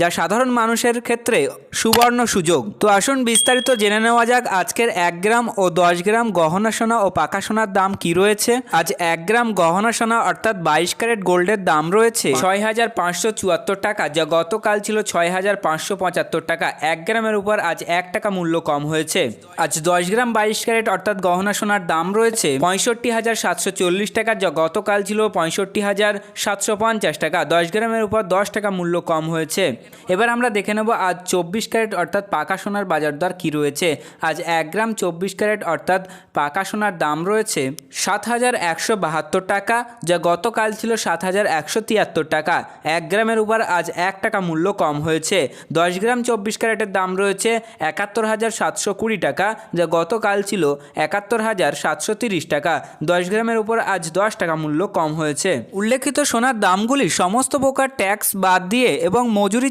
যা সাধারণ মানুষের ক্ষেত্রে সুবর্ণ সুযোগ। তো আসুন বিস্তারিত জেনে নেওয়া যাক আজকের এক গ্রাম ও দশ গ্রাম গহনা সোনা ও পাকা সোনার দাম কি রয়েছে। আজ এক গ্রাম গহনা সোনা অর্থাৎ বাইশ ক্যারেট গোল্ডের দাম রয়েছে। ছয় হাজার পাঁচশো চুয়াত্তর টাকা, যা গতকাল ছিল ছয় হাজার পাঁচশো পঁচাত্তর টাকা। এক গ্রামের উপর আজ এক টাকা মূল্য কম হয়েছে। আজ দশ গ্রাম বাইশ ক্যারেট অর্থাৎ গহনা সোনার দাম রয়েছে পঁয়ষট্টি হাজার সাতশো চল্লিশ টাকা, যা গতকাল ছিল পঁয়ষট্টি হাজার সাতশো পঞ্চাশ টাকা। দশ গ্রামের উপর দশ টাকা মূল্য কম হয়েছে। এবার আমরা দেখে নেব আজ চব্বিশ ক্যারেট অর্থাৎ পাকা সোনার বাজার দর কী রয়েছে। আজ এক গ্রাম চব্বিশ ক্যারেট অর্থাৎ পাকা সোনার দাম রয়েছে সাত হাজার একশো বাহাত্তর টাকা, যা গতকাল ছিল সাত হাজার একশো তিয়াত্তর টাকা। এক গ্রামের উপর আজ এক টাকা মূল্য কম হয়েছে। দশ গ্রাম চব্বিশ ক্যারেটের দাম রয়েছে একাত্তর হাজার সাতশো কুড়ি টাকা, যা গতকাল ছিল একাত্তর হাজার সাতশো তিরিশ টাকা। দশ গ্রামের উপর আজ দশ টাকা মূল্য কম হয়েছে। উল্লেখিত সোনার দামগুলি সমস্ত প্রকার ট্যাক্স বাদ দিয়ে এবং মজুরি